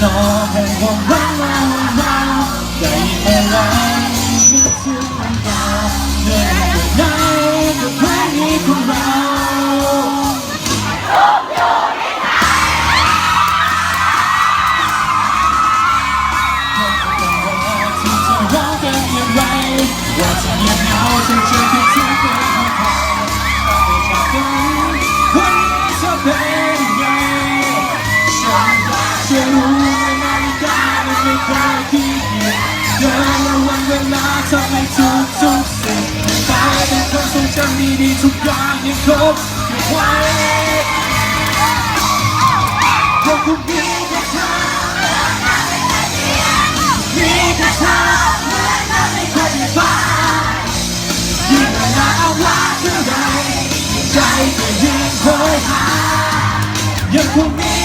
คือทำนองแห่งความรักเราเราได้ยินอะไรนึามันไม่เคยขี้เกียจเดินและวันเวลาทำให้ทุกทุกสิ่งกลายเป็นความทรงจำดีๆทุกอย่างยังคงเก็บไว้เราคุณมีแค่เธอมีแค่เธอเหมือนกันไม่เคยได้ฝันยิ่งเวลาเอาว่าเท่าไรใจก็ยิ่งโหยหายังคงมี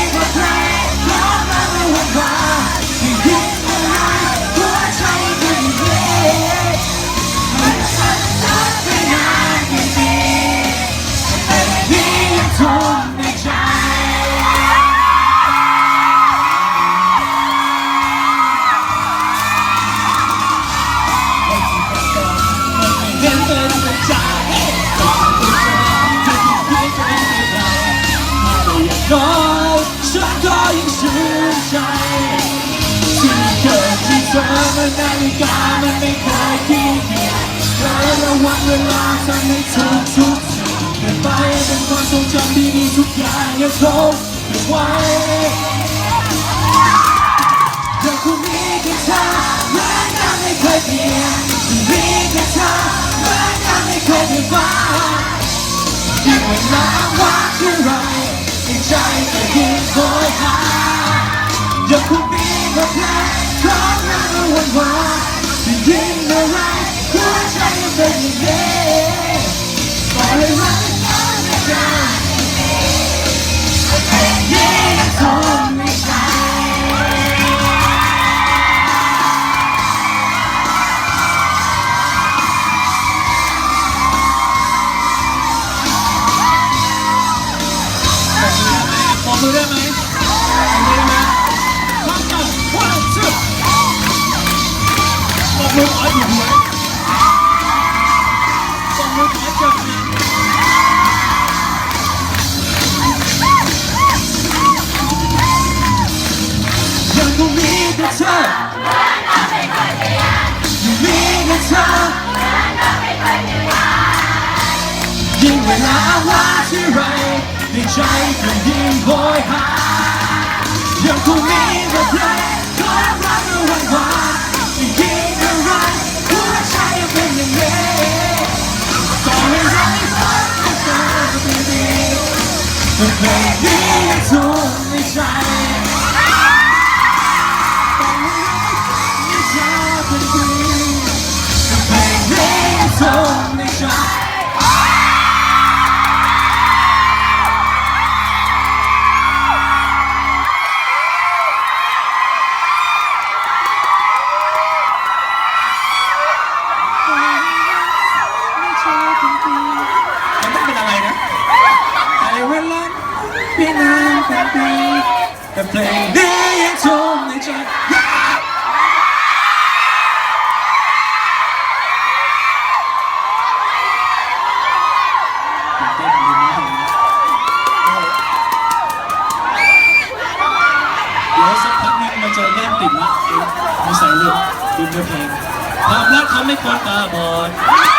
เธอนาฬิกามันไม่เคยขี้เกียจเธอระวังเวลาทำให้ทุกทุกๆสิ่งเป็นไปเป็นความทรงจำดีๆทุกอย่างยังคงไว้ยังคงมีแค่เธอเหมือนกันไม่เคยเปลี่ยนมีแค่เธอเหมือนกันไม่เคยเปลี่ยนไปยิ่งเวลาว่างเท่าไรในใจก็ยิ่งโหยหาอยังคงมีบทเพลงร้อ มือได้ไหมขอมือได้ไหมพร้อมกัน one two ขอมือขออยู่หัวขอมือขอจับนะยังคงมีแต่เธอยังมีแต่เธอยิ่งเวลาว่าที่ไร ในใจก็ยิ่งโหยหายังคงมีแต่เพลงขอรักระหว่างวันยิ่งเท่าไรหัวใจยังเป็นอย่างนี้ต่อให้ไร้ฝันไม่เจอกันดีๆแต่เพลงนี้ยังทรงในใจ พี่นานแค่ปีแต่เพลงนี้ยังทมในใจเต้นดีมากเลยนะเดี๋ยวสักพักนึงมันจะเริ่มติดละมีสายลุดดูเนื้อเพลงความรักทำให้คนตาบอด